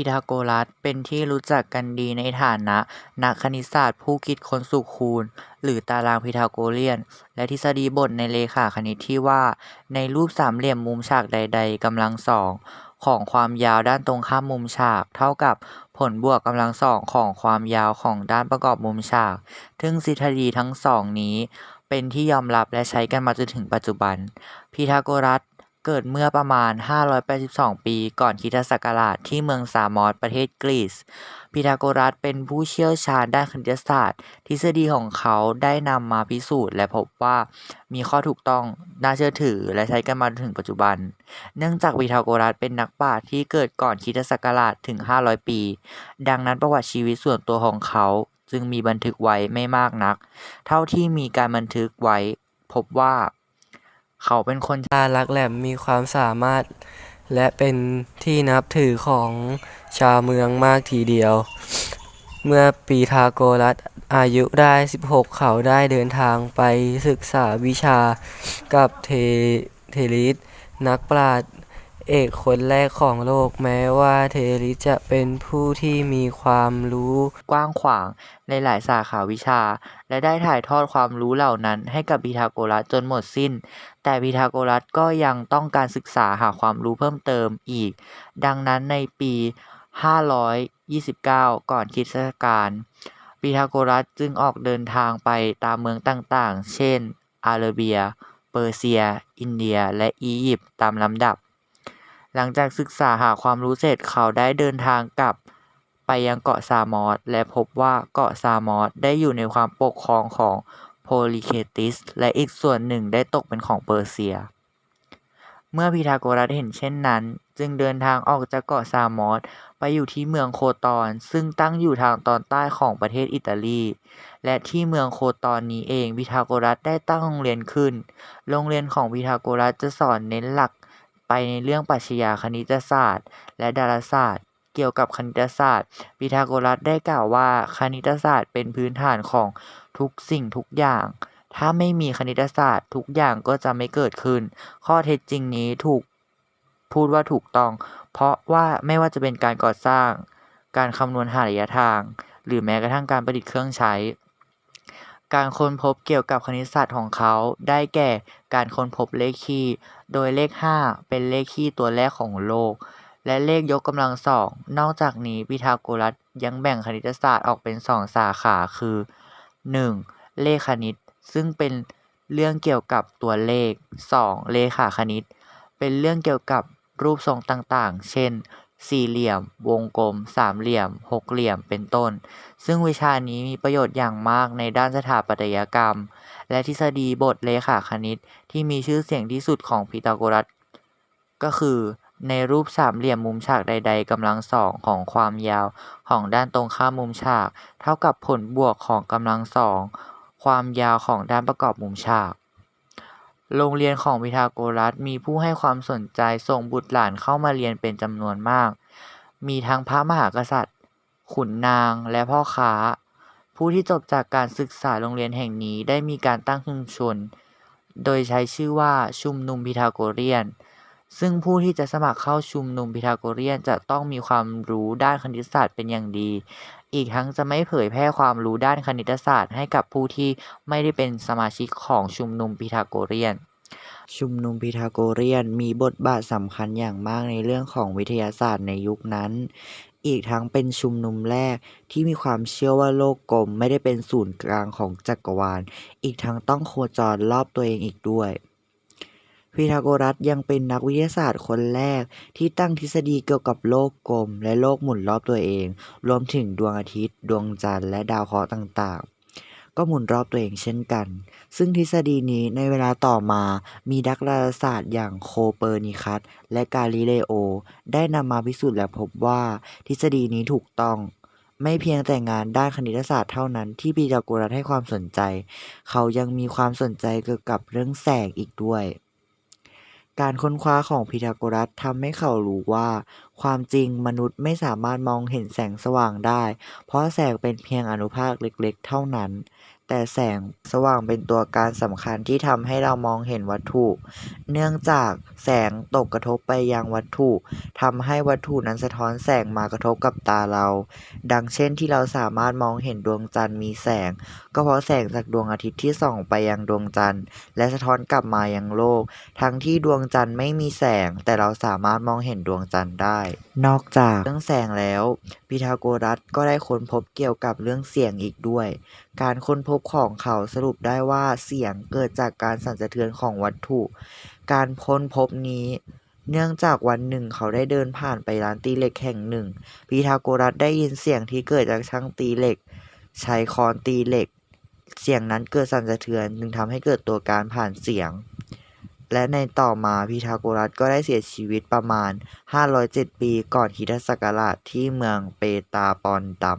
พีทาโกรัสเป็นที่รู้จักกันดีในฐานะนักคณิตศาสตร์ผู้คิดค้นสูตรคูณ หรือตารางพีทาโกเรียน และทฤษฎีบทในเรขาคณิตที่ว่า ในรูปสามเหลี่ยมมุมฉากใด ๆกำลังสองของความยาวด้านตรงข้ามมุมฉาก เท่ากับผลบวกกำลังสองของความยาวของด้านประกอบมุมฉากซึ่งทฤษฎีทั้งสองนี้เป็นที่ยอมรับและใช้กันมาจนถึงปัจจุบันพีทาโกรัส เกิดเมื่อประมาณ 582 ปีก่อนคริสตศักราชที่เมืองซามอสประเทศกรีซพีทาโกรัสเป็นผู้เชี่ยวชาญด้านคณิตศาสตร์ ทฤษฎีของเขาได้นำมาพิสูจน์ และพบว่ามีข้อถูกต้องน่าเชื่อถือและใช้กันมาถึงปัจจุบัน เนื่องจากพีทาโกรัสเป็นนักปราชญ์ที่เกิดก่อนคริสตศักราชถึง 500 ปี ดังนั้นประวัติชีวิตส่วนตัวของเขาจึงมีบันทึกไว้ไม่มากนัก เท่าที่มีการบันทึกไว้พบว่า เขาเป็นคนตาลักแหลมมีความสามารถ และเป็นที่นับถือของชาวเมืองมากทีเดียว เมื่อปีทาโกรัสอายุได้ 16 เขาได้เดินทางไปศึกษาวิชากับเทเทลิสนักปราชญ์ เอกคนแรกของโลกแม้ว่าเทลิจะเป็นผู้ที่มีความรู้กว้างขวางในหลายสาขาวิชา และได้ถ่ายทอดความรู้เหล่านั้นให้กับพีทาโกรัสจนหมดสิ้น แต่พีทาโกรัสก็ยังต้องการศึกษาหาความรู้เพิ่มเติมอีก ดังนั้นในปี 529 ก่อนคริสตศักราชพีทาโกรัสจึงออกเดินทางไปตามเมืองต่างๆ เช่น อาระเบีย เปอร์เซีย อินเดีย และอียิปต์ตามลำดับ หลังจากศึกษาหาความรู้เสร็จเขาได้เดินทางกลับไปยังเกาะซามอสและพบว่าเกาะซามอสได้อยู่ในความปกครองของโพลิเคติส และอีกส่วนหนึ่งได้ตกเป็นของเปอร์เซีย เมื่อพีทาโกรัสเห็นเช่นนั้น จึงเดินทางออกจากเกาะซามอสไปอยู่ที่เมืองโคตอนซึ่งตั้งอยู่ทางตอนใต้ของประเทศอิตาลี และที่เมืองโคตอนนี้เองพีทาโกรัสได้ตั้งโรงเรียนขึ้น โรงเรียนของพีทาโกรัสจะสอนเน้นหลัก ไปในเรื่องปรัชญาคณิตศาสตร์ และดาราศาสตร์ เกี่ยวกับคณิตศาสตร์พีทาโกรัสได้กล่าวว่าคณิตศาสตร์เป็นพื้นฐานของทุกสิ่งทุกอย่าง ถ้าไม่มีคณิตศาสตร์ ทุกอย่างก็จะไม่เกิดขึ้น ข้อเท็จจริงนี้ถูกพูดว่าถูกต้อง เพราะว่าไม่ว่าจะเป็นการก่อสร้าง การคำนวณหาระยะทาง หรือแม้กระทั่งการประดิษฐ์เครื่องใช้ การค้นพบเกี่ยวกับคณิตศาสตร์ของเขา ได้แก่การค้นพบเลขคี่ โดยเลข 5 เป็นเลขคี่ตัวแรกของโลก และเลขยกกำลังสอง นอกจากนี้พีทาโกรัสยังแบ่งคณิตศาสตร์ออกเป็นสองสาขาคือ 1. เลขคณิต ซึ่งเป็นเรื่องเกี่ยวกับตัวเลข 2. เลขาคณิต เป็นเรื่องเกี่ยวกับรูปทรงต่างๆ เช่น สี่เหลี่ยม วงกลม สามเหลี่ยม หกเหลี่ยม เป็นต้น ซึ่งวิชานี้มีประโยชน์อย่างมากในด้านสถาปัตยกรรม และทฤษฎีบทเลขาคณิตที่มีชื่อเสียงที่สุดของพีทาโกรัส ก็คือในรูปสามเหลี่ยมมุมฉากใด ๆกำลังสองของความยาวของด้านตรงข้ามมุมฉาก เท่ากับผลบวกของกำลังสองความยาวของด้านประกอบมุมฉาก โรงเรียนของพีทาโกรัสมีผู้ให้ความสนใจส่งบุตรหลานเข้ามาเรียนเป็นจำนวนมาก มีทั้งพระมหากษัตริย์ ขุนนางและพ่อค้า ผู้ที่จบจากการศึกษาโรงเรียนแห่งนี้ได้มีการตั้งชุมชน โดยใช้ชื่อว่าชุมนุมพีทาโกเรียน ซึ่งผู้ที่จะสมัครเข้าชุมนุมพีทาโกเรียนจะต้องมีความรู้ด้านคณิตศาสตร์เป็นอย่างดี อีกทั้งจะไม่เผยแพร่ความรู้ด้านคณิตศาสตร์ให้กับผู้ที่ไม่ได้เป็นสมาชิกของชุมนุมพีทาโกเรียน ชุมนุมพีทาโกเรียนมีบทบาทสำคัญอย่างมากในเรื่องของวิทยาศาสตร์ในยุคนั้น อีกทั้งเป็นชุมนุมแรกที่มีความเชื่อว่าโลกกลมไม่ได้เป็นศูนย์กลางของจักรวาล อีกทั้งต้องโคจรรอบตัวเองอีกด้วย พีทาโกรัสยังเป็นนักวิทยาศาสตร์คนแรก ที่ตั้งทฤษฎีเกี่ยวกับโลกกลม และโลกหมุนรอบตัวเอง รวมถึงดวงอาทิตย์ ดวงจันทร์และดาวเคราะห์ต่างๆ ก็หมุนรอบตัวเองเช่นกัน ซึ่งทฤษฎีนี้ในเวลาต่อมา มีนักดาราศาสตร์อย่างโคเปอร์นิคัสและกาลิเลโอ ได้นำมาพิสูจน์และพบว่าทฤษฎีนี้ถูกต้องไม่เพียงแต่งานด้านคณิตศาสตร์เท่านั้นที่พีทาโกรัสให้ความสนใจ เขายังมีความสนใจเกี่ยวกับเรื่องแสงอีกด้วย การค้นคว้าของพีทาโกรัสทำให้เขารู้ว่า ความจริงมนุษย์ไม่สามารถมองเห็นแสงสว่างได้ เพราะแสงเป็นเพียงอนุภาคเล็กๆ เท่านั้น แต่แสงสว่างเป็นตัวการสำคัญที่ทำให้เรามองเห็นวัตถุ เนื่องจากแสงตกกระทบไปยังวัตถุทำให้วัตถุนั้นสะท้อนแสงมากระทบกับตาเรา ดังเช่นที่เราสามารถมองเห็นดวงจันทร์มีแสง ก็เพราะแสงจากดวงอาทิตย์ที่ส่องไปยังดวงจันทร์ และสะท้อนกลับมายังโลก ทั้งที่ดวงจันทร์ไม่มีแสง แต่เราสามารถมองเห็นดวงจันทร์ได้ นอกจากเรื่องแสงแล้ว พีทาโกรัสก็ได้ค้นพบเกี่ยวกับเรื่องเสียงอีกด้วย การค้นพบของเขาสรุปได้ว่าเสียงเกิดจากการสั่นสะเทือนของวัตถุ การค้นพบนี้ เนื่องจากวันหนึ่งเขาได้เดินผ่านไปร้านตีเหล็กแห่งหนึ่งพีทาโกรัสได้ยินเสียงที่เกิดจากช่างตีเหล็ก ใช้ค้อนตีเหล็ก เสียงนั้นเกิดสั่นสะเทือนจึงทำให้เกิดตัวการผ่านเสียง และในต่อมาพีทาโกรัสก็ได้เสียชีวิตประมาณ 507 ปีก่อนคริสตศักราชที่เมืองเปตาปอนดัม